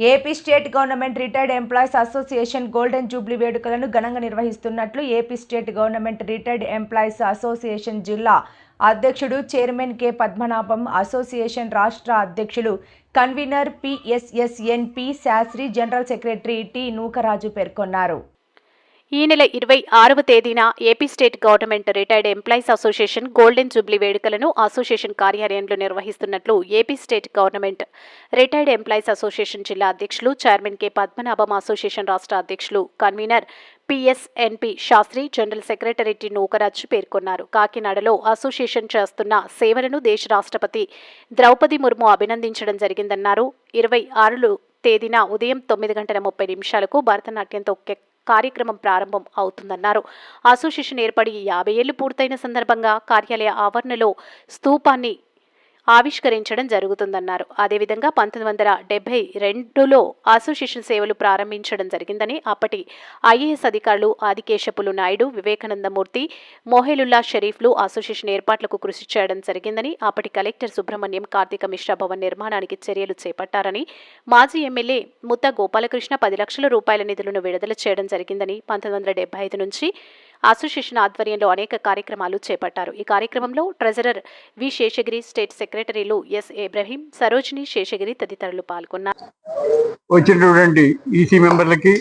AP state government retired employees association golden jubilee వేడుకలను ఘనంగా నిర్వహిస్తున్నట్లు AP state government retired employees association జిల్లా అధ్యక్షుడు చైర్మన్ కె పద్మనాభం అసోసియేషన్ రాష్ట్ర అధ్యక్షులు convener PSSNP Shastri general secretary T Nukaraju పేర్కొన్నారు. ఈ నెల ఇరవై ఆరవ తేదీన AP state government retired employees association golden jubilee వేడుకలను అసోసియేషన్ కార్యాలయంలో నిర్వహిస్తున్నట్లు AP state government retired employees association జిల్లా అధ్యక్షులు చైర్మన్ కె. పద్మనాభం అసోసియేషన్ రాష్ట్ర అధ్యక్షులు convener PSNP Shastri general secretary T. Nukaraj పేర్కొన్నారు. కాకినాడలో అసోసియేషన్ చేస్తున్న సేవలను దేశ రాష్ట్రపతి ద్రౌపది ముర్ము అభినందించడం జరిగిందన్నారు. ఇరవై ఆరులు తేదీన ఉదయం తొమ్మిది గంటల ముప్పై నిమిషాలకు భరతనాట్యంతో కార్యక్రమం ప్రారంభం అవుతుందన్నారు. అసోసియేషన్ ఏర్పడి యాభై ఏళ్ళు పూర్తయిన సందర్భంగా కార్యాలయ ఆవరణలో స్తూపాన్ని ఆవిష్కరించడం జరుగుతుందన్నారు. అదేవిధంగా పంతొమ్మిది వందల డెబ్బై రెండులో అసోసియేషన్ సేవలు ప్రారంభించడం జరిగిందని అప్పటి ఐఏఎస్ అధికారులు ఆదికేశపులు నాయుడు వివేకానందమూర్తి మోహేలుల్లా షరీఫ్లు అసోసియేషన్ ఏర్పాట్లకు కృషి చేయడం జరిగిందని అప్పటి కలెక్టర్ సుబ్రహ్మణ్యం కార్తీక మిశ్రా భవన్ నిర్మాణానికి చర్యలు చేపట్టారని మాజీ ఎమ్మెల్యే ముత్త గోపాలకృష్ణ పది లక్షల రూపాయల నిధులను విడుదల చేయడం జరిగిందని పంతొమ్మిది వందల డెబ్బై ఐదు నుంచి అసోసియేషన్ ఆధ్వర్యంలో అనేక కార్యక్రమాలు చేపట్టారు. ఈ కార్యక్రమంలో ట్రెజరర్ వి శేషగిరి స్టేట్ సెక్రటరీలు ఎస్ ఇబ్రహీం సరోజిని శేషగిరి తదితరులు పాల్గొన్నారు. వచ్చినటువంటి ఈసీ మెంబర్లకి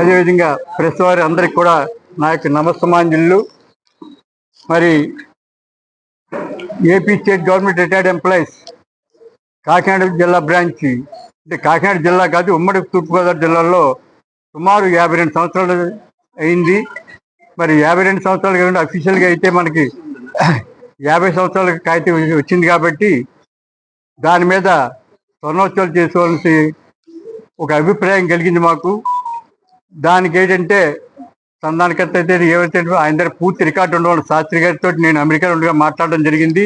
అదేవిధంగా ప్రెస్ వారి అందరికి కూడా నా యొక్క నమస్తమాంజలు మరి AP state government retired employees Kakinada జిల్లా బ్రాంచ్ అంటే కాకినాడ జిల్లా కాదు ఉమ్మడి తూర్పుగోదావరి జిల్లాలో సుమారు యాభై రెండు సంవత్సరాలు అయింది. మరి యాభై రెండు సంవత్సరాలు కాకుండా అఫీషియల్గా అయితే మనకి యాభై సంవత్సరాల కాగితం వచ్చింది కాబట్టి దాని మీద స్వర్ణోత్సవాలు చేసుకోవాల్సి ఒక అభిప్రాయం కలిగింది మాకు. దానికి ఏంటంటే సంధానకర్త అయితే ఏవైతే ఆయన దగ్గర పూర్తి రికార్డు ఉండడం శాస్త్రి గారితో నేను అమెరికాలో ఉండగా మాట్లాడడం జరిగింది.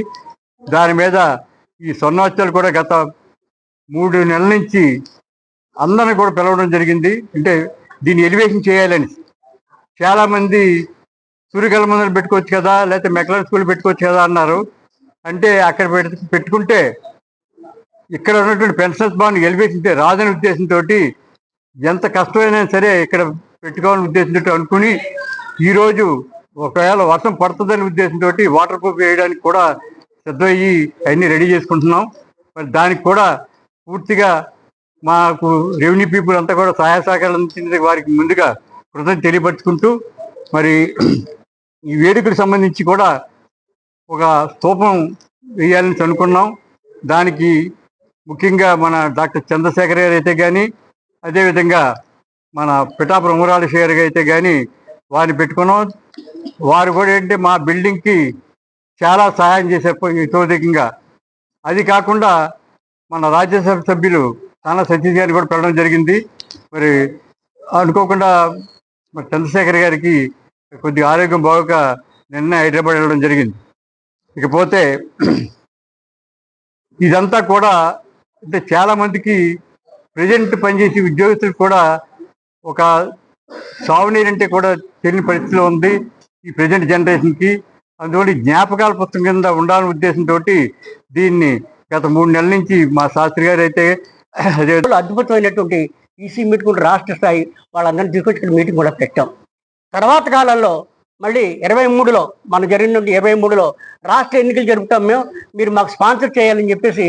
దాని మీద ఈ స్వర్ణోత్సవాలు కూడా గత మూడు నెలల నుంచి అందరిని కూడా పిలవడం జరిగింది. అంటే దీన్ని ఎలివేషన్ చేయాలని చాలా మంది సూర్యకల మందులు పెట్టుకోవచ్చు కదా లేకపోతే మెక్లర్ స్కూల్ పెట్టుకోవచ్చు కదా అన్నారు. అంటే అక్కడ పెట్టుకుంటే ఇక్కడ ఉన్నటువంటి పెన్షన్స్ బాండ్ ఎలివేషన్ రాదని ఉద్దేశంతో ఎంత కష్టమైనా సరే ఇక్కడ పెట్టుకోవాలని ఉద్దేశంతో అనుకుని ఈరోజు ఒకవేళ వర్షం పడుతుందని ఉద్దేశంతో వాటర్ ప్రూఫ్ వేయడానికి కూడా సిద్ధమయ్యి అన్నీ రెడీ చేసుకుంటున్నాం. మరి దానికి కూడా పూర్తిగా మాకు రెవెన్యూ పీపుల్ అంతా కూడా సహాయ సహకారాలు అందించిన వారికి ముందుగా కృతజ్ఞత తెలియపరుచుకుంటూ మరి ఈ వేడుకకు సంబంధించి కూడా ఒక స్తూపం వేయాలని అనుకున్నాం. దానికి ముఖ్యంగా మన డాక్టర్ చంద్రశేఖర్ గారు అయితే కానీ అదేవిధంగా మన పిఠాపురం ఉమరాల గారు అయితే కానీ వారిని పెట్టుకున్నాం. వారు కూడా ఏంటంటే మా బిల్డింగ్కి చాలా సహాయం చేసే ఇతోధికంగా అది కాకుండా మన రాజ్యసభ సభ్యులు తానా సతీష్ గారిని కూడా పెట్టడం జరిగింది. మరి అనుకోకుండా మరి చంద్రశేఖర్ గారికి కొద్ది ఆరోగ్యం బాగోక నిన్న హైదరాబాద్ వెళ్ళడం జరిగింది. ఇకపోతే ఇదంతా కూడా అంటే చాలామందికి ప్రజెంట్ పనిచేసే ఉద్యోగస్తులకు కూడా ఒక సాగునీరు అంటే కూడా తెలియని పరిస్థితిలో ఉంది ఈ ప్రజెంట్ జనరేషన్కి. అందువల్ల జ్ఞాపకాల పుస్తకం కింద ఉండాలనే ఉద్దేశంతో దీన్ని గత మూడు నెలల నుంచి మా శాస్త్రి గారు అయితే అదే అద్భుతమైనటువంటి ఈసీ మీటింగ్ రాష్ట్ర స్థాయి వాళ్ళందరినీ తీసుకొచ్చి ఇక్కడ మీటింగ్ కూడా పెట్టాం. తర్వాత కాలంలో మళ్ళీ ఇరవై మూడులో మన జరిగిన ఇరవై మూడులో రాష్ట్ర ఎన్నికలు జరుపుతాం మేము. మీరు మాకు స్పాన్సర్ చేయాలని చెప్పేసి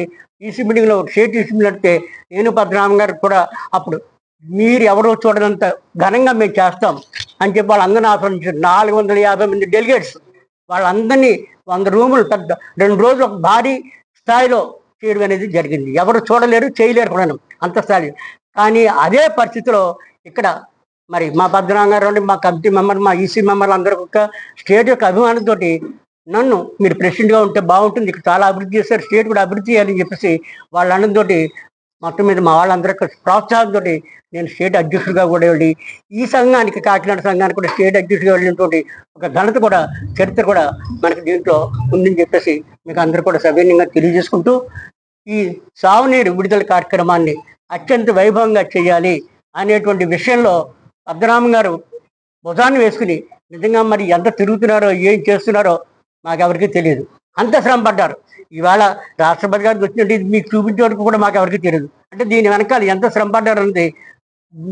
ఈసీ మీటింగ్లో ఒక ఈసీ నడిపితే నేను పద్మనాభం గారు కూడా అప్పుడు మీరు ఎవరో చూడనంత ఘనంగా మేము చేస్తాం అని చెప్పి వాళ్ళందరినీ ఆహ్వానించారు. నాలుగు వందల యాభై మంది డెలిగేట్స్. వాళ్ళందరినీ వంద రూములు పెద్ద రెండు రోజులు ఒక భారీ స్థాయిలో చేయడం అనేది జరిగింది. ఎవరు చూడలేరు చేయలేరు కూడా అంత స్థాయి. కానీ అదే పరిస్థితిలో ఇక్కడ మరి మా భద్రాంగ గారు మా కమిటీ మెంబర్ మా ఈసీ మెంబర్లు అందరూ ఒక స్టేట్ యొక్క అభిమానంతో నన్ను మీరు ప్రెసిడెంట్గా ఉంటే బాగుంటుంది ఇక్కడ చాలా అభివృద్ధి చేస్తారు స్టేట్ కూడా అభివృద్ధి చేయాలని చెప్పేసి వాళ్ళ అన్నంతోటి మొత్తం మీద మా వాళ్ళందరూ ప్రోత్సాహంతో నేను స్టేట్ అధ్యక్షుడిగా కూడా వెళ్ళి ఈ సంఘానికి కాకినాడ సంఘానికి కూడా స్టేట్ అధ్యక్షుడిగా వెళ్ళినటువంటి ఒక ఘనత కూడా చరిత్ర కూడా మనకి దీంట్లో ఉందని చెప్పేసి మీకు అందరూ కూడా సవినయంగా తెలియజేసుకుంటూ ఈ సాగునీరు విడుదల కార్యక్రమాన్ని అత్యంత వైభవంగా చేయాలి అనేటువంటి విషయంలో పద్మనాభం గారు భుజాన్ని వేసుకుని నిజంగా మరి ఎంత తిరుగుతున్నారో ఏం చేస్తున్నారో మాకెవరికీ తెలియదు. అంత శ్రమ పడ్డారు. ఇవాళ రాష్ట్రపతి గారికి వచ్చినట్టు ఇది మీకు చూపించే వరకు కూడా మాకు ఎవరికి తెలియదు. అంటే దీని వెనకాల ఎంత శ్రమ పడ్డారు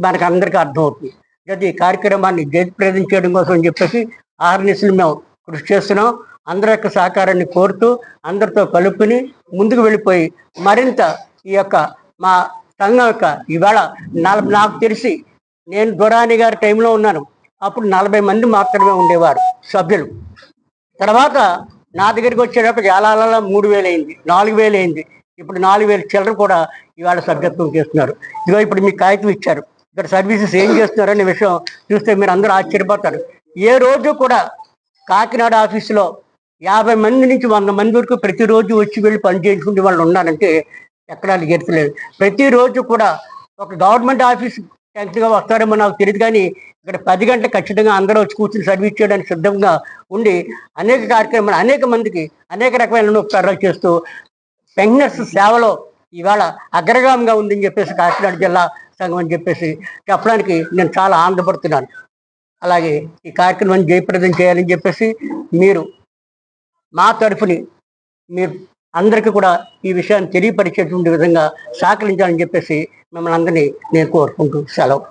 మనకు అందరికీ అర్థమవుతుంది. అయితే కార్యక్రమాన్ని జయప్రదం చేయడం కోసం అని చెప్పేసి ఆహర్నిశలు మేము కృషి చేస్తున్నాం. అందరి యొక్క సహకారాన్ని కోరుతూ అందరితో కలుపుని ముందుకు వెళ్ళిపోయి మరింత ఈ యొక్క మా సంఘం యొక్క ఇవాళ నలభై నాకు తెలిసి నేను దొరాని గారి టైంలో ఉన్నాను. అప్పుడు నలభై మంది మాత్రమే ఉండేవారు సభ్యులు. తర్వాత నా దగ్గరికి వచ్చేటప్పుడు ఏలాల మూడు వేలు అయింది నాలుగు వేలు అయింది. ఇప్పుడు నాలుగు వేలు చిల్లర కూడా ఇవాళ సభ్యత్వం చేస్తున్నారు. ఇదిగో ఇప్పుడు మీకు కాగితం ఇచ్చారు. ఇక్కడ సర్వీసెస్ ఏం చేస్తున్నారు అనే విషయం చూస్తే మీరు అందరూ ఆశ్చర్యపోతారు. ఏ రోజు కూడా కాకినాడ ఆఫీసులో యాభై మంది నుంచి వంద మంది వరకు ప్రతిరోజు వచ్చి వెళ్ళి పని చేయించుకునే వాళ్ళు ఉన్నారంటే ఎక్కడా గెలుతలేదు ప్రతిరోజు కూడా ఒక గవర్నమెంట్ ఆఫీస్ టెన్త్గా వస్తారేమో నాకు తెలియదు కానీ ఇక్కడ పది గంటలు ఖచ్చితంగా అందరూ వచ్చి కూర్చుని సర్వీస్ చేయడానికి సిద్ధంగా ఉండి అనేక కార్యక్రమాలు అనేక మందికి అనేక రకమైన ఉపకారాలు చేస్తూ పెన్షనర్స్ సేవలో ఇవాళ అగ్రగామంగా ఉందని చెప్పేసి కాకినాడ జిల్లా సంఘం అని చెప్పేసి చెప్పడానికి నేను చాలా ఆనందపడుతున్నాను. అలాగే ఈ కార్యక్రమాన్ని జయప్రదం చేయాలని చెప్పేసి మీరు మా తరఫుని మీరు అందరికీ కూడా ఈ విషయాన్ని తెలియపరిచేటువంటి విధంగా సహకరించాలని చెప్పేసి మిమ్మల్ని అందరినీ నేను కోరుకుంటూ సెలవు.